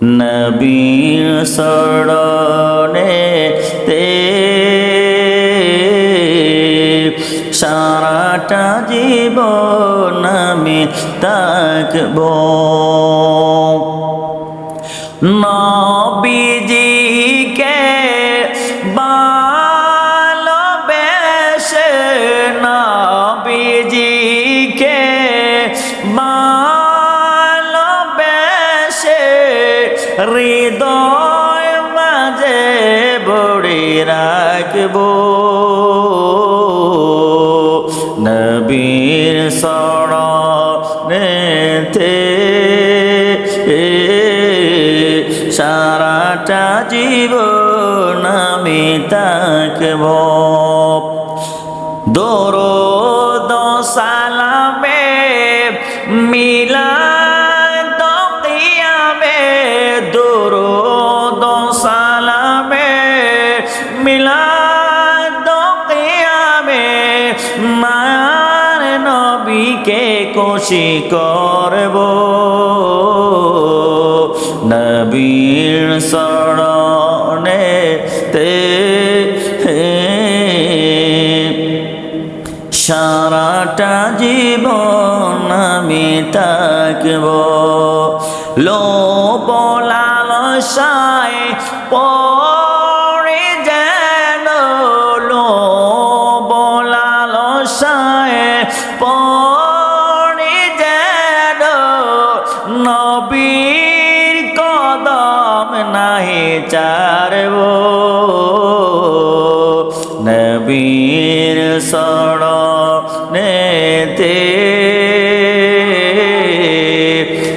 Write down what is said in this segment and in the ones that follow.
নবীর সরণে তে সারাটা জীবন আমি তাকব নবীজিকে হৃদয় মাঝে বড়ি রাখব। নবীর সরণেতে সারাটা জীবন আমি থাকব। দরদ সালামে মিলা মার নবীকে খুশি করব। নবীর শরণে তে সারাটা জীবন আমি থাকব। লো বলালসায় চারব নবীর সরণেতে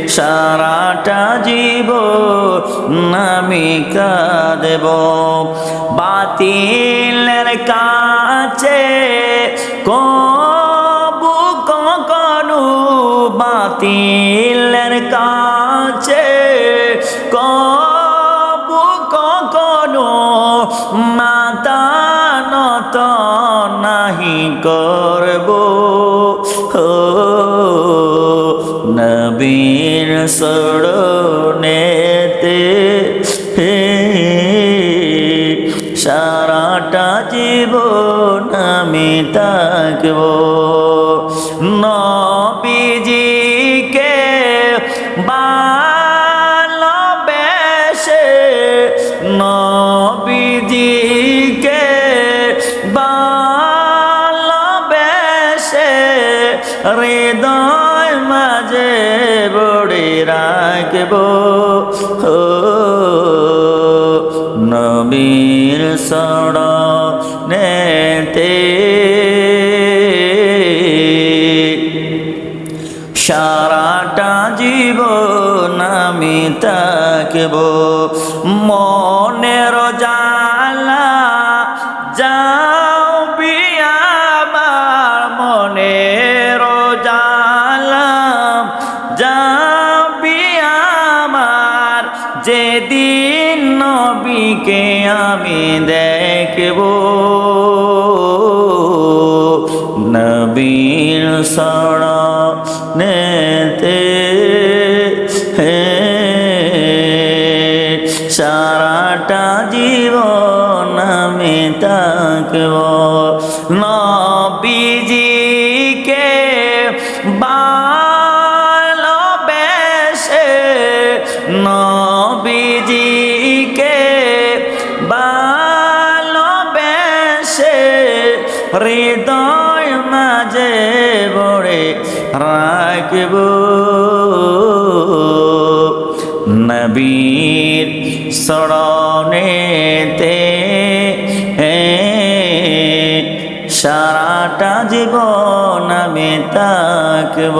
সারাটা জীব আমি কাঁদব। বাতিলের কাছে কবু কখনু বাতিলের কাছে নাহি করব? নবীর সরণেতে হে সারাটা জীবন আমি থাকব। হৃদয় মাঝে বড়ি রাখব। নবীর সড়নেতে সারাটা জীবন আমি থাকব। মনের যেদিন নবীকে আমি দেখব নবীর সড়নেতে হে সারাটা জীবন আমি থাকব। হৃদয় মাঝে বড়ে রাখব। নবীর সরণেতে সারাটা জীবন আমি থাকব।